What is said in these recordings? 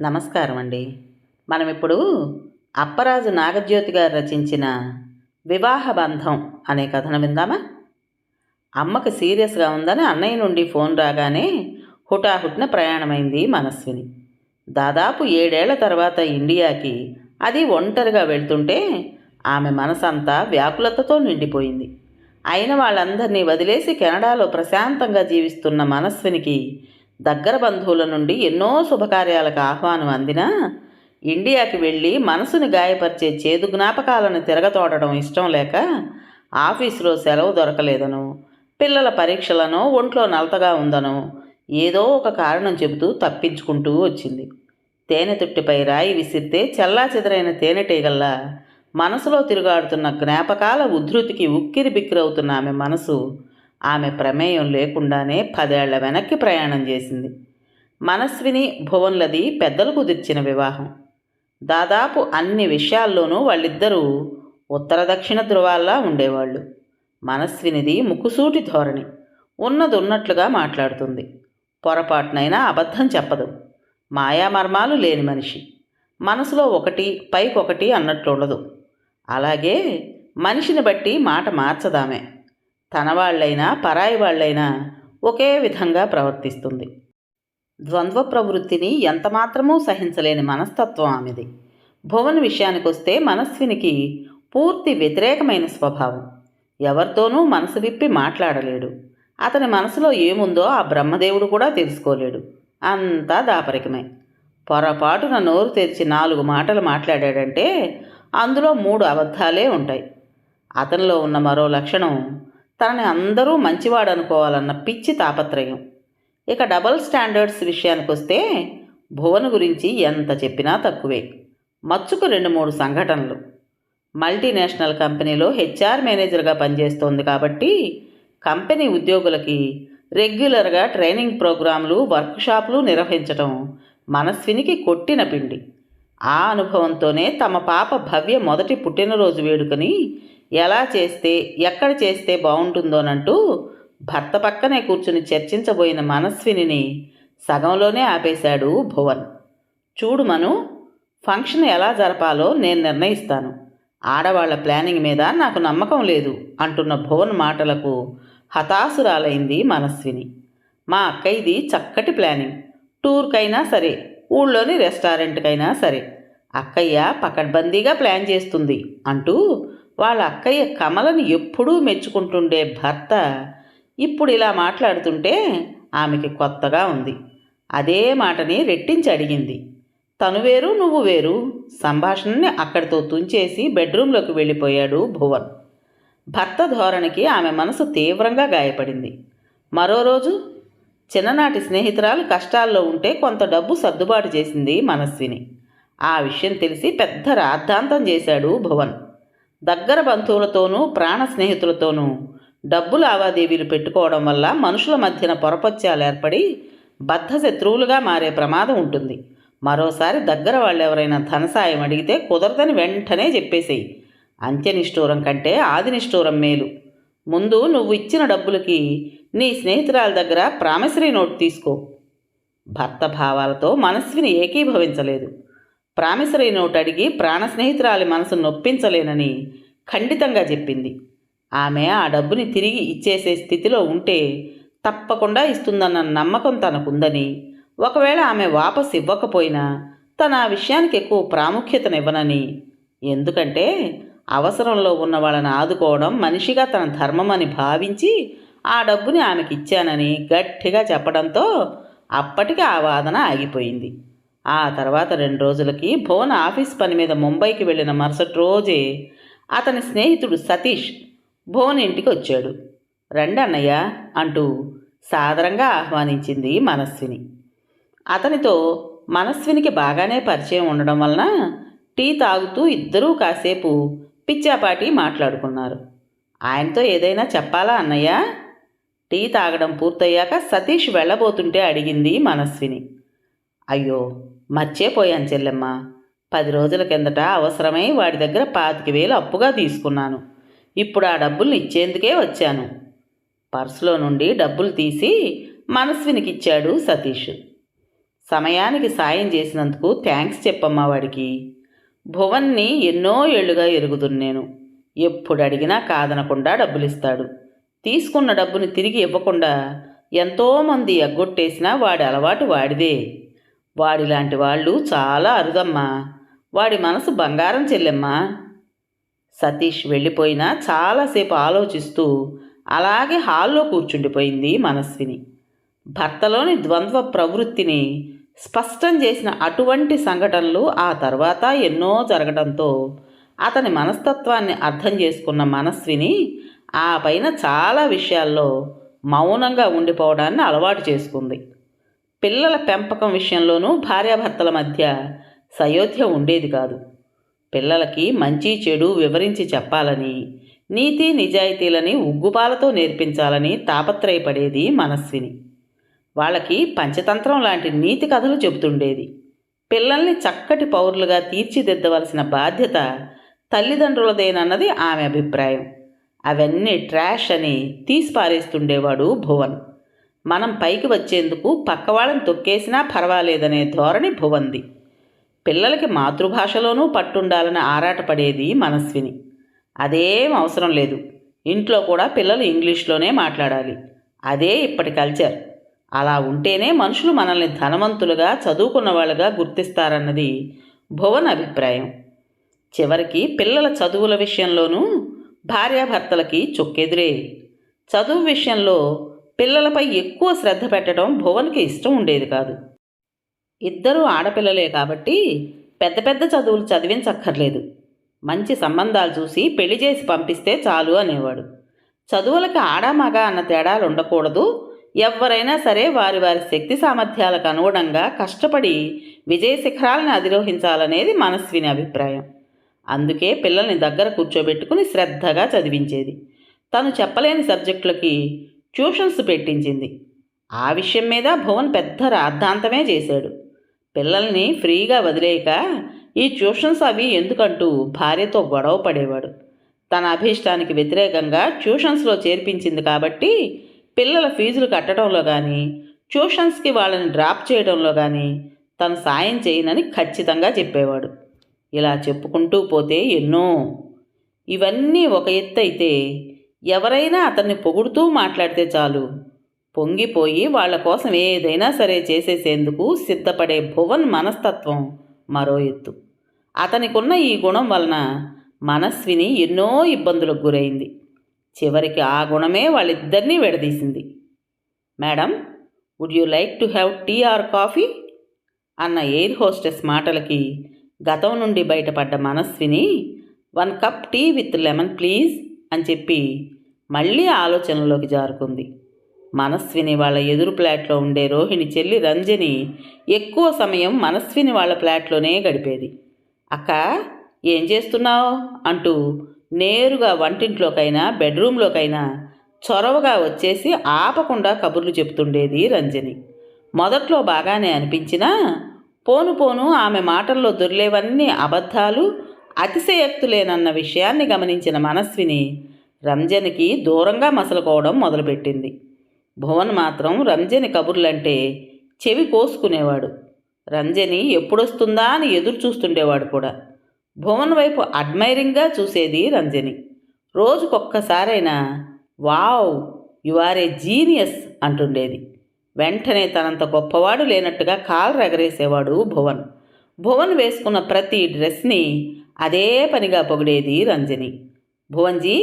నమస్కారం అండి మనం ఇప్పుడు అప్పరాజు నాగజ్యోతి గారు రచించిన వివాహ బంధం అనే కథను విందామా? అమ్మకి సీరియస్గా ఉందని అన్నయ్య నుండి ఫోన్ రాగానే హుటాహుటిన ప్రయాణమైంది మనస్విని. దాదాపు ఏడేళ్ళ తర్వాత ఇండియాకి అది ఒంటరిగా వెళ్తుంటే ఆమె మనసంతా వ్యాకులతతో నిండిపోయింది. అయిన వాళ్ళందరినీ వదిలేసి కెనడాలో ప్రశాంతంగా జీవిస్తున్న మనస్వినికి దగ్గర బంధువుల నుండి ఎన్నో శుభకార్యాలకు ఆహ్వానం అందినా ఇండియాకి వెళ్ళి మనసుని గాయపరిచే చేదు జ్ఞాపకాలను తిరగతోడడం ఇష్టం లేక ఆఫీసులో సెలవు దొరకలేదనో పిల్లల పరీక్షలను ఒంట్లో నలతగా ఉందనో ఏదో ఒక కారణం చెబుతూ తప్పించుకుంటూ వచ్చింది. తేనె తుట్టిపై రాయి విసిరితే చెల్లా చెదరైన తేనెటీగల్లా మనసులో తిరుగాడుతున్న జ్ఞాపకాల ఉద్ధృతికి ఉక్కిరి బిక్కిరవుతున్న ఆమె మనసు ఆమె ప్రమేయం లేకుండానే పదేళ్ళ వెనక్కి ప్రయాణం చేసింది. మనస్విని భువన్లది పెద్దలు కుదిర్చిన వివాహం. దాదాపు అన్ని విషయాల్లోనూ వాళ్ళిద్దరూ ఉత్తర దక్షిణ ధృవాల్లా ఉండేవాళ్ళు. మనస్వినిది ముక్కుసూటి ధోరణి. ఉన్నదున్నట్లుగా మాట్లాడుతుంది. పొరపాటునైనా అబద్ధం చెప్పదు. మాయామర్మాలు లేని మనిషి. మనసులో ఒకటి పైకొకటి అన్నట్లుండదు. అలాగే మనిషిని బట్టి మాట మార్చదామే. తన వాళ్ళైనా పరాయి వాళ్ళైనా ఒకే విధంగా ప్రవర్తిస్తుంది. ద్వంద్వ ప్రవృత్తిని ఎంతమాత్రమూ సహించలేని మనస్తత్వం ఆమెది. భువన్ విషయానికొస్తే మనస్వినికి పూర్తి వ్యతిరేకమైన స్వభావం. ఎవరితోనూ మనసు విప్పి మాట్లాడలేడు. అతని మనసులో ఏముందో ఆ బ్రహ్మదేవుడు కూడా తెలుసుకోలేడు. అంతా దాపరికమే. పొరపాటున నోరు తెరిచి నాలుగు మాటలు మాట్లాడాడంటే అందులో మూడు అబద్ధాలే ఉంటాయి. అతనిలో ఉన్న మరో లక్షణం తనని అందరూ మంచివాడు అనుకోవాలన్న పిచ్చి తాపత్రయం. ఇక డబల్ స్టాండర్డ్స్ విషయానికి వస్తే భువన్ గురించి ఎంత చెప్పినా తక్కువే. మచ్చుకు రెండు మూడు సంఘటనలు. మల్టీనేషనల్ కంపెనీలో హెచ్ఆర్ మేనేజర్గా పనిచేస్తోంది కాబట్టి కంపెనీ ఉద్యోగులకి రెగ్యులర్గా ట్రైనింగ్ ప్రోగ్రాంలు వర్క్షాప్లు నిర్వహించటం మనస్వినికి కొట్టిన పిండి. ఆ అనుభవంతోనే తమ పాప భవ్య మొదటి పుట్టినరోజు వేడుకని ఎలా చేస్తే ఎక్కడ చేస్తే బాగుంటుందోనంటూ భర్త పక్కనే కూర్చుని చర్చించబోయిన మనస్వినిని సగంలోనే ఆపేశాడు భువన్. చూడు మను ఫంక్షన్ ఎలా జరపాలో నేను నిర్ణయిస్తాను. ఆడవాళ్ళ ప్లానింగ్ మీద నాకు నమ్మకం లేదు అంటున్న భువన్ మాటలకు హతాసురాలైంది మనస్విని. మా అక్కయ్యది చక్కటి ప్లానింగ్. టూర్కైనా సరే ఊళ్ళోని రెస్టారెంట్కైనా సరే. అక్కయ్య పకడ్బందీగా ప్లాన్ చేస్తుంది అంటూ వాళ్ళ అక్కయ్య కమలని ఎప్పుడూ మెచ్చుకుంటుండే భర్త ఇప్పుడు ఇలా మాట్లాడుతుంటే ఆమెకి కొత్తగా ఉంది. అదే మాటని రెట్టించి అడిగింది. తను వేరు నువ్వు వేరు? సంభాషణని అక్కడితో తుంచేసి బెడ్రూంలోకి వెళ్ళిపోయాడు భువన్. భర్త ధోరణికి ఆమె మనసు తీవ్రంగా గాయపడింది. మరో రోజు చిన్ననాటి స్నేహితురాలు కష్టాల్లో ఉంటే కొంత డబ్బు సర్దుబాటు చేసింది మనస్విని. ఆ విషయం తెలిసి పెద్ద రాద్ధాంతం చేశాడు భువన్. దగ్గర బంధువులతోనూ ప్రాణ స్నేహితులతోనూ డబ్బు లావాదేవీలు పెట్టుకోవడం వల్ల మనుషుల మధ్యన పొరపత్యాలు ఏర్పడి బద్ధ శత్రువులుగా మారే ప్రమాదం ఉంటుంది. మరోసారి దగ్గర వాళ్ళు ఎవరైనా ధన సాయం అడిగితే కుదరదని వెంటనే చెప్పేసేయి. అంత్యనిష్ఠూరం కంటే ఆదినిష్ఠూరం మేలు. ముందు నువ్వు ఇచ్చిన డబ్బులకి నీ స్నేహితురాల దగ్గర ప్రామిసరీ నోట్ తీసుకో. భర్త భావాలతో మనస్విని ఏకీభవించలేదు. ప్రామిసరీ నోట్ అడిగి ప్రాణ స్నేహితురాలి మనసు నొప్పించలేనని ఖండితంగా చెప్పింది. ఆమె ఆ డబ్బుని తిరిగి ఇచ్చేసే స్థితిలో ఉంటే తప్పకుండా ఇస్తుందన్న నమ్మకం తనకుందని. ఒకవేళ ఆమె వాపస్ ఇవ్వకపోయినా తన ఆ విషయానికి ఎక్కువ ప్రాముఖ్యతనివ్వనని. ఎందుకంటే అవసరంలో ఉన్న వాళ్ళని ఆదుకోవడం మనిషిగా తన ధర్మం అని భావించి ఆ డబ్బుని ఆమెకి ఇచ్చానని గట్టిగా చెప్పడంతో అప్పటికి ఆ వాదన ఆగిపోయింది. ఆ తర్వాత రెండు రోజులకి భువన ఆఫీస్ పని మీద ముంబైకి వెళ్ళిన మరుసటి రోజే అతని స్నేహితుడు సతీష్ భువన్ ఇంటికి వచ్చాడు. రండన్నయ్య అంటూ సాదరంగా ఆహ్వానించింది మనస్విని. అతనితో మనస్వినికి బాగానే పరిచయం ఉండడం వలన టీ తాగుతూ ఇద్దరూ కాసేపు పిచ్చాపాటి మాట్లాడుకున్నారు. ఆయనతో ఏదైనా చెప్పాలా అన్నయ్య? టీ తాగడం పూర్తయ్యాక సతీష్ వెళ్ళబోతుంటే అడిగింది మనస్విని. అయ్యో మర్చేపోయాను చెల్లెమ్మ. పది రోజుల కిందట అవసరమై వాడి దగ్గర పాతిక వేలు అప్పుగా తీసుకున్నాను. ఇప్పుడు ఆ డబ్బుల్ని ఇచ్చేందుకే వచ్చాను. పర్సులో నుండి డబ్బులు తీసి మనస్వినికి ఇచ్చాడు సతీష్. సమయానికి సాయం చేసినందుకు థ్యాంక్స్ చెప్పమ్మా వాడికి. భువన్ని ఎన్నో ఏళ్ళుగా ఎరుగుతున్నాను ఎప్పుడు అడిగినా కాదనకుండా డబ్బులిస్తాడు. తీసుకున్న డబ్బుని తిరిగి ఇవ్వకుండా ఎంతోమంది ఎగ్గొట్టేసినా వాడి అలవాటు వాడిదే. వాడిలాంటి వాళ్ళు చాలా అరుదమ్మా. వాడి మనసు బంగారం చెల్లెమ్మా. సతీష్ వెళ్ళిపోయినా చాలాసేపు ఆలోచిస్తూ అలాగే హాల్లో కూర్చుండిపోయింది మనస్విని. భర్తలోని ద్వంద్వ ప్రవృత్తిని స్పష్టం చేసిన అటువంటి సంఘటనలు ఆ తర్వాత ఎన్నో జరగడంతో అతని మనస్తత్వాన్ని అర్థం చేసుకున్న మనస్విని ఆ పైన చాలా విషయాల్లో మౌనంగా ఉండిపోవడాన్ని అలవాటు చేసుకుంది. పిల్లల పెంపకం విషయంలోనూ భార్యాభర్తల మధ్య సయోధ్య ఉండేది కాదు. పిల్లలకి మంచి చెడు వివరించి చెప్పాలని నీతి నిజాయితీలని ఉగ్గుపాలతో నేర్పించాలని తాపత్రయపడేది మనస్విని. వాళ్ళకి పంచతంత్రం లాంటి నీతి కథలు చెబుతుండేది. పిల్లల్ని చక్కటి పౌరులుగా తీర్చిదిద్దవలసిన బాధ్యత తల్లిదండ్రులదేనన్నది ఆమె అభిప్రాయం. అవన్నీ ట్రాష్ అని తీసిపారేస్తుండేవాడు భువన్. మనం పైకి వచ్చేందుకు పక్కవాళ్ళని తొక్కేసినా పర్వాలేదనే ధోరణి భువంది. పిల్లలకి మాతృభాషలోనూ పట్టుండాలని ఆరాటపడేది మనస్విని. అదేం అవసరం లేదు. ఇంట్లో కూడా పిల్లలు ఇంగ్లీష్లోనే మాట్లాడాలి. అదే ఇప్పటి కల్చర్. అలా ఉంటేనే మనుషులు మనల్ని ధనవంతులుగా చదువుకున్న వాళ్ళుగా గుర్తిస్తారన్నది భువన్ అభిప్రాయం. చివరికి పిల్లల చదువుల విషయంలోనూ భార్యాభర్తలకి చొక్కెదురే. చదువు విషయంలో పిల్లలపై ఎక్కువ శ్రద్ధ పెట్టడం భువన్కి ఇష్టం ఉండేది కాదు. ఇద్దరూ ఆడపిల్లలే కాబట్టి పెద్ద పెద్ద చదువులు చదివించక్కర్లేదు. మంచి సంబంధాలు చూసి పెళ్ళి చేసి పంపిస్తే చాలు అనేవాడు. చదువులకి ఆడామగ అన్న తేడాలు ఉండకూడదు. ఎవరైనా సరే వారి వారి శక్తి సామర్థ్యాలకు అనుగుణంగా కష్టపడి విజయ శిఖరాలను అధిరోహించాలనేది మనస్విని అభిప్రాయం. అందుకే పిల్లల్ని దగ్గర కూర్చోబెట్టుకుని శ్రద్ధగా చదివించేది. తను చెప్పలేని సబ్జెక్టులకి ట్యూషన్స్ పెట్టించింది. ఆ విషయం మీద భువన్ పెద్ద రాద్ధాంతమే చేశాడు. పిల్లల్ని ఫ్రీగా వదిలేయక ఈ ట్యూషన్స్ అవి ఎందుకంటూ భార్యతో గొడవ పడేవాడు. తన అభీష్టానికి వ్యతిరేకంగా ట్యూషన్స్లో చేర్పించింది కాబట్టి పిల్లల ఫీజులు కట్టడంలో కానీ ట్యూషన్స్కి వాళ్ళని డ్రాప్ చేయడంలో కానీ తను సాయం చేయనని ఖచ్చితంగా చెప్పేవాడు. ఇలా చెప్పుకుంటూ పోతే ఎన్నో. ఇవన్నీ ఒక ఎత్తు అయితే ఎవరైనా అతన్ని పొగుడుతూ మాట్లాడితే చాలు. పొంగిపోయి వాళ్ళ కోసం ఏదైనా సరే చేసేసేందుకు సిద్ధపడే భువన్ మనస్తత్వం మరో ఎత్తు. అతనికున్న ఈ గుణం వలన మనస్విని ఎన్నో ఇబ్బందులకు గురైంది. చివరికి ఆ గుణమే వాళ్ళిద్దరినీ విడదీసింది. Madam would you like to have tea or coffee అన్న ఎయిర్ హోస్టెస్ మాటలకి గతం నుండి బయటపడ్డ Manaswini one cup tea with lemon please అని చెప్పి మళ్ళీ ఆలోచనలోకి జారుకుంది. మనస్విని వాళ్ళ ఎదురు ప్లాట్లో ఉండే రోహిణి చెల్లి రంజని ఎక్కువ సమయం మనస్విని వాళ్ళ ప్లాట్లోనే గడిపేది. అక్క ఏం చేస్తున్నావు? అంటూ నేరుగా వంటింట్లోకైనా బెడ్రూమ్లోకైనా చొరవగా వచ్చేసి ఆపకుండా కబుర్లు చెప్తుండేది రంజని. మొదట్లో బాగానే అనిపించినా పోను పోను ఆమె మాటల్లో దొర్లేవన్నీ అబద్ధాలు అతిశయక్తులేనన్న విషయాన్ని గమనించిన మనస్విని రంజనికి దూరంగా మసలుకోవడం మొదలుపెట్టింది. భువన్ మాత్రం రంజని కబుర్లంటే చెవి కోసుకునేవాడు. రంజని ఎప్పుడొస్తుందా అని ఎదురు చూస్తుండేవాడు కూడా. భువన్ వైపు అడ్మైరింగ్గా చూసేది Ranjani. రోజుకొక్కసారైనా wow you are a genius అంటుండేది. వెంటనే తనంత గొప్పవాడు లేనట్టుగా కాలు రగరేసేవాడు భువన్. భువన్ వేసుకున్న ప్రతి డ్రెస్ని అదే పనిగా పొగిడేది రంజని. భువన్జీ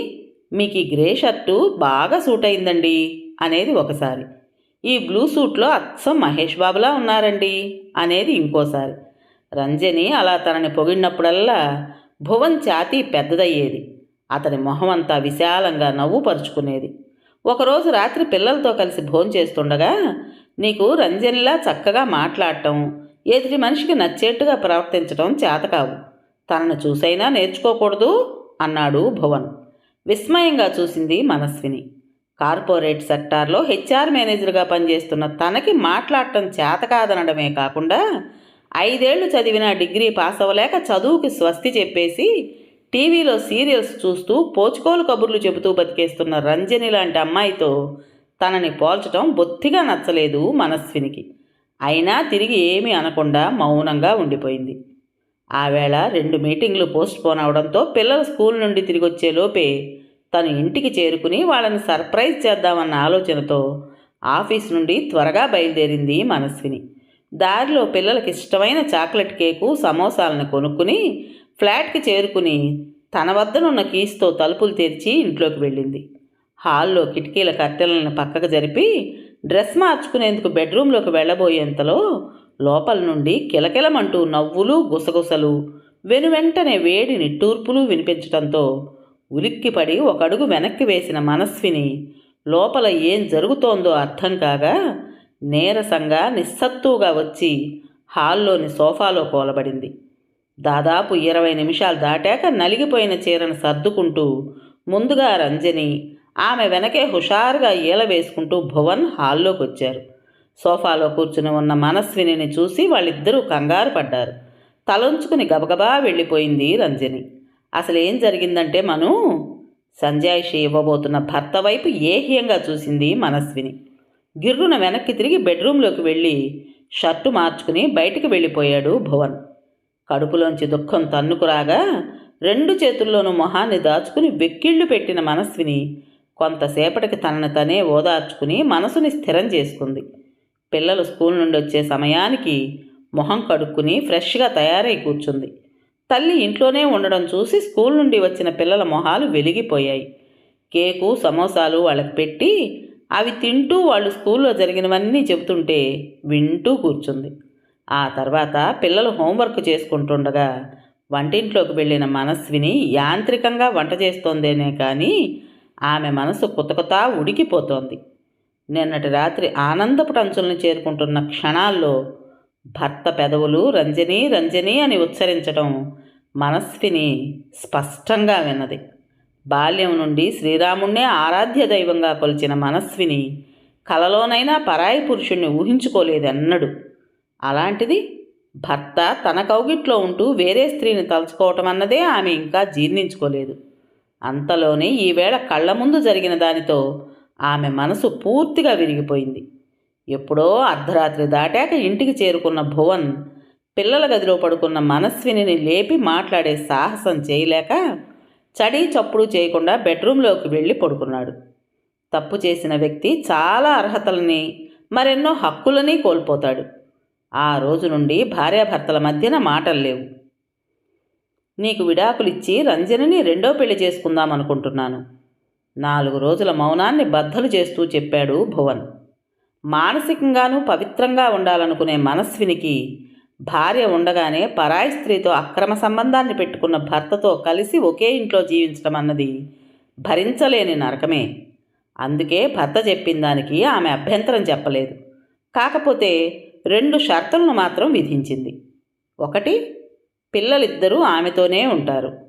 మీకు ఈ గ్రే షర్టు బాగా సూట్ అయిందండి అనేది ఒకసారి. ఈ బ్లూ సూట్లో అచ్చం మహేష్ బాబులా ఉన్నారండి అనేది ఇంకోసారి. రంజని అలా తనని పొగిడినప్పుడల్లా భువన్ ఛాతీ పెద్దదయ్యేది. అతని మొహం అంతా విశాలంగా నవ్వుపరుచుకునేది. ఒకరోజు రాత్రి పిల్లలతో కలిసి భోంచేస్తుండగా నీకు రంజనిలా చక్కగా మాట్లాడటం ఎదుటి మనిషికి నచ్చేట్టుగా ప్రవర్తించడం చేతకావు తనను చూసైనా నేర్చుకోకూడదు అన్నాడు భువన్. విస్మయంగా చూసింది మనస్విని. కార్పొరేట్ సెక్టార్లో హెచ్ఆర్ మేనేజర్గా పనిచేస్తున్న తనకి మాట్లాడటం చేత కాదనడమే కాకుండా ఐదేళ్ళు చదివిన డిగ్రీ పాస్ అవ్వలేక చదువుకి స్వస్తి చెప్పేసి టీవీలో సీరియల్స్ చూస్తూ పోచుకోలు కబుర్లు చెబుతూ బతికేస్తున్న రంజని లాంటి అమ్మాయితో తనని పోల్చడం బొత్తిగా నచ్చలేదు మనస్వినికి. అయినా తిరిగి ఏమీ అనకుండా మౌనంగా ఉండిపోయింది. ఆవేళ రెండు మీటింగ్లు పోస్ట్ పోన్ అవడంతో పిల్లలు స్కూల్ నుండి తిరిగి వచ్చే లోపే తను ఇంటికి చేరుకుని వాళ్ళని సర్ప్రైజ్ చేద్దామన్న ఆలోచనతో ఆఫీస్ నుండి త్వరగా బయలుదేరింది మనస్విని. దారిలో పిల్లలకి ఇష్టమైన చాక్లెట్ కేకు సమోసాలను కొనుక్కుని ఫ్లాట్కి చేరుకుని తన వద్దనున్న కీస్తో తలుపులు తెరిచి ఇంట్లోకి వెళ్ళింది. హాల్లో కిటికీల కట్టెలను పక్కకు జరిపి డ్రెస్ మార్చుకునేందుకు బెడ్రూమ్లోకి వెళ్ళబోయేంతలో లోపల నుండి కిలకిలమంటూ నవ్వులు గుసగుసలు. వెనువెంటనే వేడి నిట్టూర్పులు వినిపించటంతో ఉలిక్కిపడి ఒకడుగు వెనక్కి వేసిన మనస్విని లోపల ఏం జరుగుతోందో అర్థం కాగా నీరసంగా నిస్సత్తుగా వచ్చి హాల్లోని సోఫాలో కోలబడింది. దాదాపు ఇరవై నిమిషాలు దాటాక నలిగిపోయిన చీరను సర్దుకుంటూ ముందుగా రంజని ఆమె వెనకే హుషారుగా ఈల వేసుకుంటూ భువన్ హాల్లోకి వచ్చారు సోఫాలో కూర్చుని ఉన్న మనస్వినిని చూసి వాళ్ళిద్దరూ కంగారు పడ్డారు. తలంచుకుని గబగబా వెళ్ళిపోయింది రంజని. అసలు ఏం జరిగిందంటే మను సంజాయిషి ఇవ్వబోతున్న భర్త వైపు ఏహ్యంగా చూసింది మనస్విని. గిర్రున వెనక్కి తిరిగి బెడ్రూమ్లోకి వెళ్ళి షర్టు మార్చుకుని బయటికి వెళ్ళిపోయాడు భువన్. కడుపులోంచి దుఃఖం తన్నుకురాగా రెండు చేతుల్లోనూ మొహాన్ని దాచుకుని వెక్కిళ్ళు పెట్టిన మనస్విని కొంతసేపటికి తనను తనే ఓదార్చుకుని మనసుని స్థిరం చేసుకుంది. పిల్లలు స్కూల్ నుండి వచ్చే సమయానికి మొహం కడుక్కుని ఫ్రెష్గా తయారై కూర్చుంది. తల్లి ఇంట్లోనే ఉండడం చూసి స్కూల్ నుండి వచ్చిన పిల్లల మొహాలు వెలిగిపోయాయి. కేకు సమోసాలు వాళ్ళకి పెట్టి అవి తింటూ వాళ్ళు స్కూల్లో జరిగినవన్నీ చెబుతుంటే వింటూ కూర్చుంది. ఆ తర్వాత పిల్లలు హోంవర్క్ చేసుకుంటుండగా వంటింట్లోకి వెళ్ళిన మనస్విని యాంత్రికంగా వంట చేస్తోందేనే కానీ ఆమె మనసు కుతకుతా ఉడికిపోతోంది. నిన్నటి రాత్రి ఆనందపు టంచులను చేరుకుంటున్న క్షణాల్లో భర్త పెదవులు రంజని రంజని అని ఉచ్చరించడం మనస్విని స్పష్టంగా విన్నది. బాల్యం నుండి శ్రీరాముణ్ణే ఆరాధ్య దైవంగా కొలిచిన మనస్విని కలలోనైనా పరాయి పురుషుణ్ణి ఊహించుకోలేదన్నడు. అలాంటిది భర్త తన కౌగిట్లో ఉంటూ వేరే స్త్రీని తలుచుకోవటం అన్నదే ఆమె ఇంకా జీర్ణించుకోలేదు. అంతలోనే ఈవేళ కళ్ళ ముందు జరిగిన దానితో ఆమె మనసు పూర్తిగా విరిగిపోయింది. ఎప్పుడో అర్ధరాత్రి దాటాక ఇంటికి చేరుకున్న భువన్ పిల్లల గదిలో పడుకున్న మనస్విని లేపి మాట్లాడే సాహసం చేయలేక చడి చప్పుడు చేయకుండా బెడ్రూమ్లోకి వెళ్ళి పడుకున్నాడు. తప్పు చేసిన వ్యక్తి చాలా అర్హతలని మరెన్నో హక్కులని కోల్పోతాడు. ఆ రోజు నుండి భార్యాభర్తల మధ్యన మాటలు లేవు. నీకు విడాకులిచ్చి రంజనిని రెండో పెళ్ళి చేసుకుందాం అనుకుంటున్నాను నాలుగు రోజుల మౌనాన్ని బద్దలు చేస్తూ చెప్పాడు భువన్. మానసికంగానూ పవిత్రంగా ఉండాలనుకునే మనస్వినికి భార్య ఉండగానే పరాయి స్త్రీతో అక్రమ సంబంధాన్ని పెట్టుకున్న భర్తతో కలిసి ఒకే ఇంట్లో జీవించడం అన్నది భరించలేని నరకమే. అందుకే భర్త చెప్పిన దానికి ఆమె అభ్యంతరం చెప్పలేదు. కాకపోతే రెండు షరతులను మాత్రం విధించింది. ఒకటి పిల్లలిద్దరూ ఆమెతోనే ఉంటారు.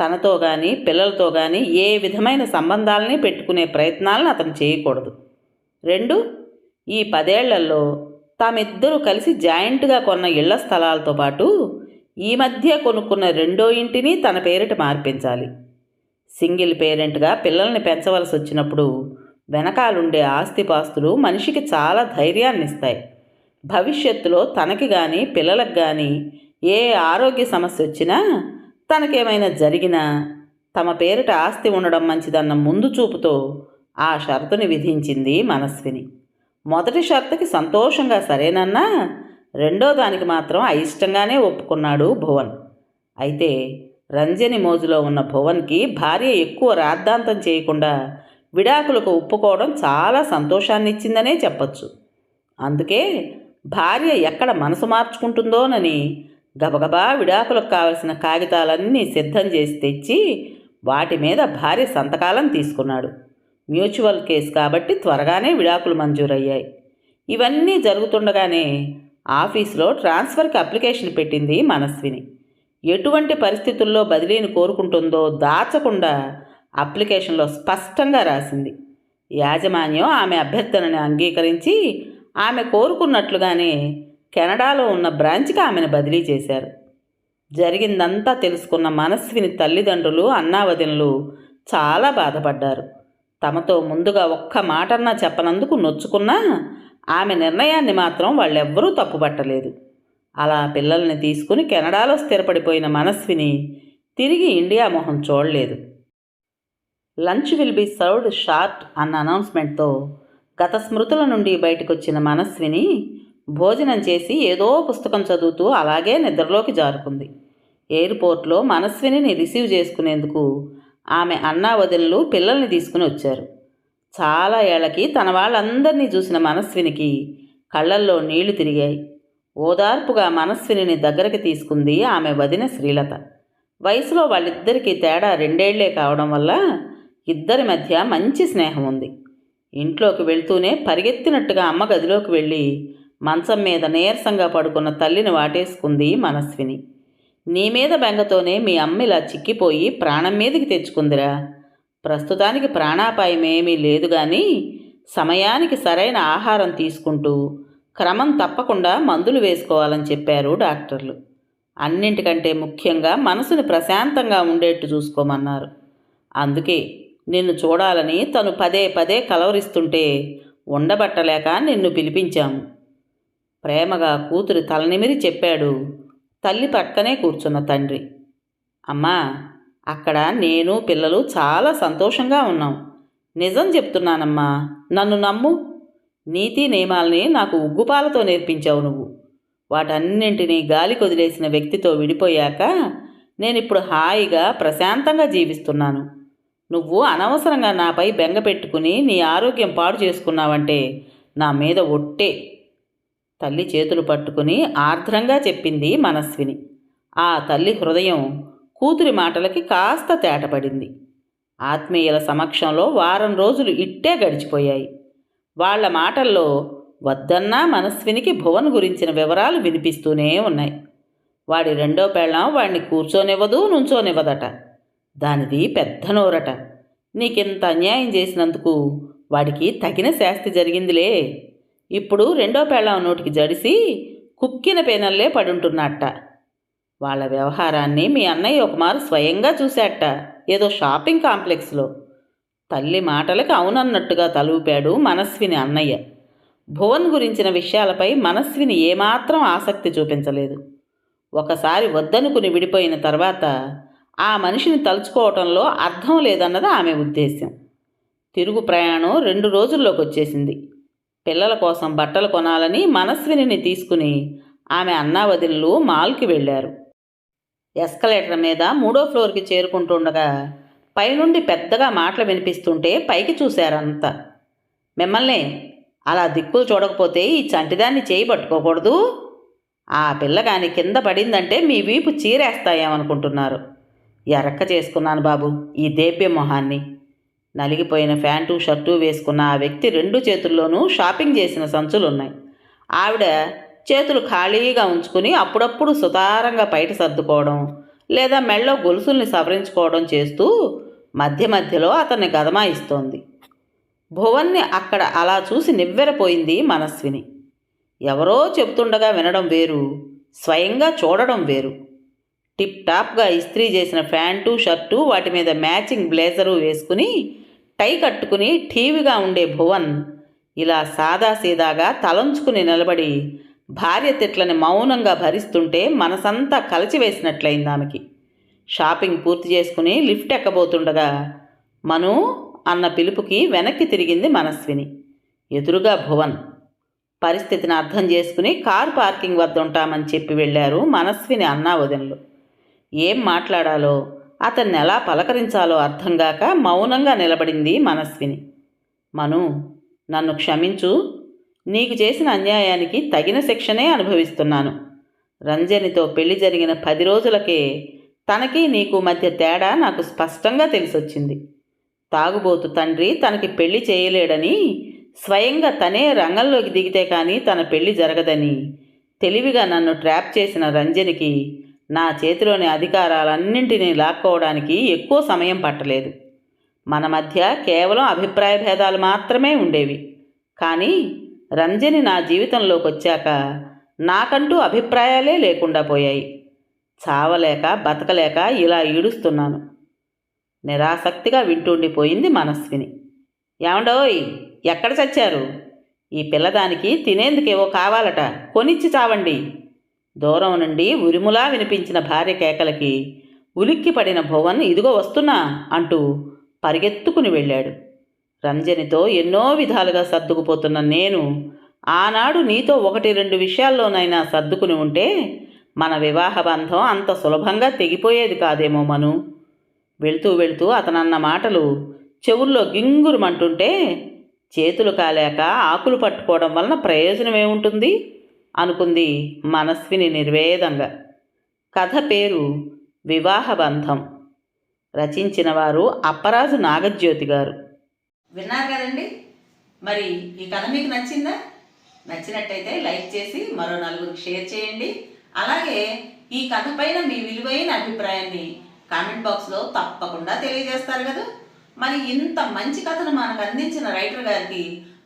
తనతో కానీ పిల్లలతో కానీ ఏ విధమైన సంబంధాలని పెట్టుకునే ప్రయత్నాలను అతను చేయకూడదు. రెండు ఈ పదేళ్ళలో తామిద్దరూ కలిసి జాయింట్గా కొన్న ఇళ్ళ స్థలాలతో పాటు ఈ మధ్య కొనుక్కున్న రెండో ఇంటిని తన పేరిట మార్పించాలి. సింగిల్ పేరెంట్గా పిల్లల్ని పెంచవలసి వచ్చినప్పుడు వెనకాలుండే ఆస్తిపాస్తులు మనిషికి చాలా ధైర్యాన్ని ఇస్తాయి భవిష్యత్తులో తనకి కానీ పిల్లలకు కానీ ఏ ఆరోగ్య సమస్య వచ్చినా తనకేమైనా జరిగినా తమ పేరిట ఆస్తి ఉండడం మంచిదన్న ముందు చూపుతో ఆ షరతుని విధించింది మనస్విని. మొదటి షరతుకి సంతోషంగా సరేనన్నా రెండో దానికి మాత్రం అయిష్టంగానే ఒప్పుకున్నాడు భువన్. అయితే రంజని మోజులో ఉన్న భువన్కి భార్య ఎక్కువ రాద్ధాంతం చేయకుండా విడాకులకు ఒప్పుకోవడం చాలా సంతోషాన్ని ఇచ్చిందనే చెప్పచ్చు. అందుకే భార్య ఎక్కడ మనసు మార్చుకుంటుందోనని గబగబా విడాకులకు కావలసిన కాగితాలన్నీ సిద్ధం చేసి తెచ్చి వాటి మీద భార్య సంతకాలం తీసుకున్నాడు. మ్యూచువల్ కేసు కాబట్టి త్వరగానే విడాకులు మంజూరయ్యాయి. ఇవన్నీ జరుగుతుండగానే ఆఫీస్లో ట్రాన్స్ఫర్కి అప్లికేషన్ పెట్టింది మనస్విని. ఎటువంటి పరిస్థితుల్లో బదిలీని కోరుకుంటుందో దాచకుండా అప్లికేషన్లో స్పష్టంగా రాసింది. యాజమాన్యం ఆమె అభ్యర్థనని అంగీకరించి ఆమె కోరుకున్నట్లుగానే కెనడాలో ఉన్న బ్రాంచ్కి ఆమెను బదిలీ చేశారు. జరిగిందంతా తెలుసుకున్న మనస్విని తల్లిదండ్రులు అన్నావదినులు చాలా బాధపడ్డారు. తమతో ముందుగా ఒక్క మాటన్నా చెప్పనందుకు నొచ్చుకున్నా ఆమె నిర్ణయాన్ని మాత్రం వాళ్ళెవ్వరూ తప్పుపట్టలేదు. అలా పిల్లల్ని తీసుకుని కెనడాలో స్థిరపడిపోయిన మనస్విని తిరిగి ఇండియా మొహం చూడలేదు. Lunch will be served short అన్న అనౌన్స్మెంట్తో గత స్మృతుల నుండి బయటకొచ్చిన మనస్విని భోజనం చేసి ఏదో పుస్తకం చదువుతూ అలాగే నిద్రలోకి జారుకుంది. ఎయిర్పోర్ట్లో మనస్విని రిసీవ్ చేసుకునేందుకు ఆమె అన్నా వదినలు పిల్లల్ని తీసుకుని వచ్చారు. చాలా ఏళ్ళకి తన వాళ్ళందరినీ చూసిన మనస్వినికి కళ్ళల్లో నీళ్ళు తిరిగాయి. ఓదార్పుగా మనస్విని దగ్గరికి తీసుకుంది ఆమె వదిన శ్రీలత. వయసులో వాళ్ళిద్దరికీ తేడా రెండేళ్ళే కావడం వల్ల ఇద్దరి మధ్య మంచి స్నేహం ఉంది. ఇంట్లోకి వెళ్తూనే పరిగెత్తినట్టుగా అమ్మ గదిలోకి వెళ్ళి మంచం మీద నీరసంగా పడుకున్న తల్లిని వాటేసుకుంది మనస్విని. నీ మీద బెంగతోనే మీ అమ్మ ఇలా చిక్కిపోయి ప్రాణం మీదకి తెచ్చుకుందిరా. ప్రస్తుతానికి ప్రాణాపాయమేమీ లేదు కానీ సమయానికి సరైన ఆహారం తీసుకుంటూ క్రమం తప్పకుండా మందులు వేసుకోవాలని చెప్పారు డాక్టర్లు. అన్నింటికంటే ముఖ్యంగా మనసుని ప్రశాంతంగా ఉండేట్టు చూసుకోమన్నారు. అందుకే నిన్ను చూడాలని తను పదే పదే కలవరిస్తుంటే ఉండబట్టలేక నిన్ను పిలిపించాము. ప్రేమగా కూతురి తలనిమిరి చెప్పాడు. తల్లి పక్కనే కూర్చున్న తండ్రి. అమ్మా అక్కడ నేను పిల్లలు చాలా సంతోషంగా ఉన్నాం. నిజం చెప్తున్నానమ్మా నన్ను నమ్ము. నీతి నియమాల్ని నాకు ఉగ్గుపాలతో నేర్పించావు నువ్వు. వాటన్నింటినీ గాలి కొదిలేసిన వ్యక్తితో విడిపోయాక నేనిప్పుడు హాయిగా ప్రశాంతంగా జీవిస్తున్నాను. నువ్వు అనవసరంగా నాపై బెంగ పెట్టుకుని నీ ఆరోగ్యం పాడు చేసుకున్నావంటే నా మీద ఒట్టే. తల్లి చేతులు పట్టుకుని ఆర్ద్రంగా చెప్పింది మనస్విని. ఆ తల్లి హృదయం కూతురి మాటలకి కాస్త తేటపడింది. ఆత్మీయుల సమక్షంలో వారం రోజులు ఇట్టే గడిచిపోయాయి. వాళ్ళ మాటల్లో వద్దన్నా మనస్వినికి భువన్ గురించిన వివరాలు వినిపిస్తూనే ఉన్నాయి. వాడి రెండో పెళ్ళం వాడిని కూర్చోనివ్వదు నుంచోనివ్వదట. దానిది పెద్ద నోరట. నీకింత అన్యాయం చేసినందుకు వాడికి తగిన శాస్తి జరిగిందిలే. ఇప్పుడు రెండో పెళ్ళం నోటికి జడిసి కుక్కిన పేనల్లే పడుంటున్నట్ట. వాళ్ళ వ్యవహారాన్ని మీ అన్నయ్య ఒకమారు స్వయంగా చూశాట ఏదో షాపింగ్ కాంప్లెక్స్లో. తల్లి మాటలకి అవునన్నట్టుగా తలూపాడు మనస్విని అన్నయ్య. భువన్ గురించిన విషయాలపై మనస్విని ఏమాత్రం ఆసక్తి చూపించలేదు. ఒకసారి వద్దనుకుని విడిపోయిన తర్వాత ఆ మనిషిని తలుచుకోవటంలో అర్థం లేదన్నది ఆమె ఉద్దేశ్యం. తిరుగు ప్రయాణం రెండు రోజుల్లోకి వచ్చేసింది పిల్లల కోసం బట్టలు కొనాలని మనస్విని తీసుకుని ఆమె అన్నావదినలు మాల్కి వెళ్ళారు. ఎస్కలేటర్ మీద మూడో ఫ్లోర్కి చేరుకుంటుండగా పైనుండి పెద్దగా మాటలు వినిపిస్తుంటే పైకి చూశారంతా. మిమ్మల్ని అలా దిక్కులు చూడకపోతే ఈ చంటిదాన్ని చేయి పట్టుకోకూడదు. ఆ పిల్లగాని కింద పడిందంటే మీ వీపు చీరేస్తాయేమనుకుంటున్నారు. ఎరక్క చేసుకున్నాను బాబు ఈ దేప్య మొహాన్ని. నలిగిపోయిన ప్యాంటు షర్టు వేసుకున్న ఆ వ్యక్తి రెండు చేతుల్లోనూ షాపింగ్ చేసిన సంచులున్నాయి. ఆవిడ చేతులు ఖాళీగా ఉంచుకుని అప్పుడప్పుడు సుతారంగా బయట సర్దుకోవడం లేదా మెళ్ళో గొలుసుల్ని సవరించుకోవడం చేస్తూ మధ్య మధ్యలో అతన్ని గదమాయిస్తోంది. భువన్ని అక్కడ అలా చూసి నివ్వెరపోయింది మనస్విని. ఎవరో చెప్తుండగా వినడం వేరు స్వయంగా చూడడం వేరు. టిప్ టాప్గా ఇస్త్రీ చేసిన ప్యాంటు షర్టు వాటి మీద మ్యాచింగ్ బ్లేజరు వేసుకుని టై కట్టుకుని ఠీవిగా ఉండే భువన్ ఇలా సాదాసీదాగా తలంచుకుని నిలబడి భార్య తిట్లని మౌనంగా భరిస్తుంటే మనసంతా కలిచివేసినట్లయింది ఆమెకి. షాపింగ్ పూర్తి చేసుకుని లిఫ్ట్ ఎక్కబోతుండగా మను అన్న పిలుపుకి వెనక్కి తిరిగింది మనస్విని. ఎదురుగా భువన్. పరిస్థితిని అర్థం చేసుకుని కార్ పార్కింగ్ వద్ద ఉంటామని చెప్పి వెళ్ళారు మనస్విని అన్నా వదినలు ఏం మాట్లాడాలో అతన్ని ఎలా పలకరించాలో అర్థం కాక మౌనంగా నిలబడింది మనస్విని. మను నన్ను క్షమించు. నీకు చేసిన అన్యాయానికి తగిన శిక్షనే అనుభవిస్తున్నాను. రంజనితో పెళ్ళి జరిగిన పది రోజులకే తనకి నీకు మధ్య తేడా నాకు స్పష్టంగా తెలిసొచ్చింది. తాగుబోతు తండ్రి తనకి పెళ్ళి చేయలేడని స్వయంగా తనే రంగంలోకి దిగితే కానీ తన పెళ్ళి జరగదని తెలివిగా నన్ను ట్రాప్ చేసిన రంజనికి నా చేతిలోని అధికారాలన్నింటినీ లాక్కోవడానికి ఎక్కువ సమయం పట్టలేదు. మన మధ్య కేవలం అభిప్రాయ భేదాలు మాత్రమే ఉండేవి. కానీ రంజని నా జీవితంలోకి వచ్చాక నాకంటూ అభిప్రాయాలే లేకుండా పోయాయి. చావలేక బతకలేక ఇలా ఈడుస్తున్నాను. నిరాసక్తిగా వింటుండిపోయింది మనస్విని. ఏమండోయ్ ఎక్కడ చచ్చారు? ఈ పిల్లదానికి తినేందుకేవో కావాలట. కొనిచ్చి చావండి. దూరం నుండి ఉరిములా వినిపించిన భార్య కేకలకి ఉలిక్కి పడిన భువన్ ఇదిగో వస్తున్నా అంటూ పరిగెత్తుకుని వెళ్ళాడు. రంజనితో ఎన్నో విధాలుగా సర్దుకుపోతున్న నేను ఆనాడు నీతో ఒకటి రెండు విషయాల్లోనైనా సర్దుకుని ఉంటే మన వివాహ బంధం అంత సులభంగా తెగిపోయేది కాదేమో మను. వెళ్తూ వెళ్తూ అతనన్న మాటలు చెవుల్లో గింగురుమంటుంటే చేతులు కాలేక ఆకులు పట్టుకోవడం వలన ప్రయోజనం ఉంటుంది అనుకుంది మనస్విని నిర్వేదంగా. కథ పేరు వివాహ బంధం రచించిన వారు అప్పరాజు నాగజ్యోతి గారు. విన్నారు కదండి? మరి ఈ కథ మీకు నచ్చిందా? నచ్చినట్టయితే లైక్ చేసి మరో నలుగురికి షేర్ చేయండి. అలాగే ఈ కథ పైన మీ విలువైన అభిప్రాయాన్ని కామెంట్ బాక్స్లో తప్పకుండా తెలియజేస్తారు కదా? మరి ఇంత మంచి కథను మనకు అందించిన రైటర్ గారికి